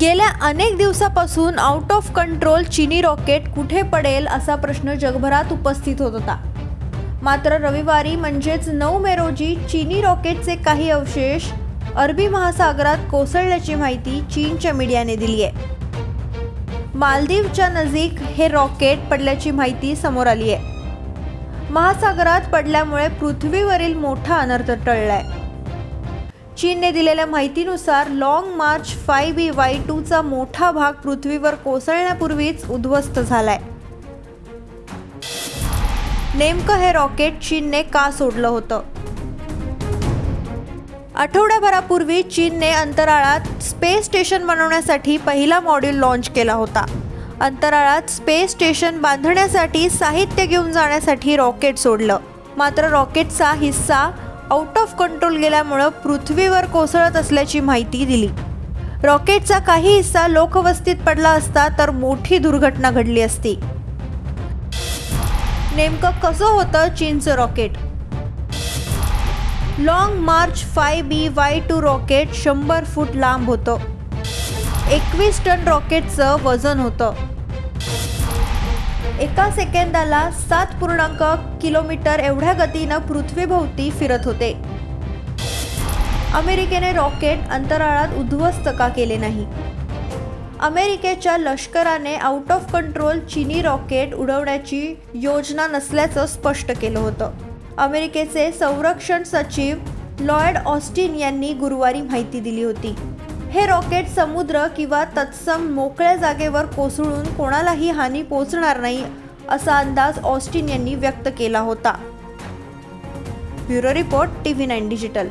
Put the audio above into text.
गेल्या अनेक दिवसापासून आउट ऑफ कंट्रोल चिनी रॉकेट कुठे पडेल असा प्रश्न जगभरात उपस्थित होत होता. मात्र रविवारी म्हणजेच नऊ मे रोजी चिनी रॉकेटचे काही अवशेष अरबी महासागरात कोसळल्याची माहिती चीनच्या मीडियाने दिली आहे. मालदीवच्या नजीक हे रॉकेट पडल्याची माहिती समोर आली आहे. महासागरात पडल्यामुळे पृथ्वीवरील मोठा अनर्थ टळला आहे चीनने दिलेल्या माहितीनुसार Long March five B Y टूचा मोठा भाग पृथ्वीवर कोसळण्यापूर्वीच उद्ध्वस्त झालाय. नेमकं हे रॉकेट चीनने का सोडलं होतं? आठवड्याभरापूर्वी चीनने अंतराळात स्पेस स्टेशन बनवण्यासाठी पहिला मॉड्यूल लॉन्च केला होता. अंतराळात स्पेस स्टेशन बांधण्यासाठी साहित्य घेऊन जाण्यासाठी रॉकेट सोडलं. मात्र रॉकेटचा हिस्सा आउट ऑफ कंट्रोल गेल्यामुळं पृथ्वीवर कोसळत असल्याची माहिती दिली. रॉकेटचा काही हिस्सा लोकवस्तीत पडला असता तर मोठी दुर्घटना घडली असती. नेमकं कसं होतं चीनचं rocket? Long March five B Y two rocket शंभर फूट लांब होतं. एकवीस टन रॉकेटचं वजन होतं. एका सेकंदाला सात पूर्णांक किलोमीटर एवढ्या गतीनं पृथ्वीभोवती फिरत होते. अमेरिकेने रॉकेट अंतराळात उद्ध्वस्त का केले नाही? अमेरिकेच्या लष्कराने आउट ऑफ कंट्रोल चिनी रॉकेट उडवण्याची योजना नसल्याचं स्पष्ट केलं होतं. अमेरिकेचे संरक्षण सचिव लॉयड ऑस्टिन यांनी गुरुवारी माहिती दिली होती. हे रॉकेट समुद्र किंवा तत्सम मोकळ्या जागेवर कोसळून कोणालाही हानी पोहोचणार नाही असा अंदाज ऑस्टिन यांनी व्यक्त केला होता. Bureau report T V nine digital.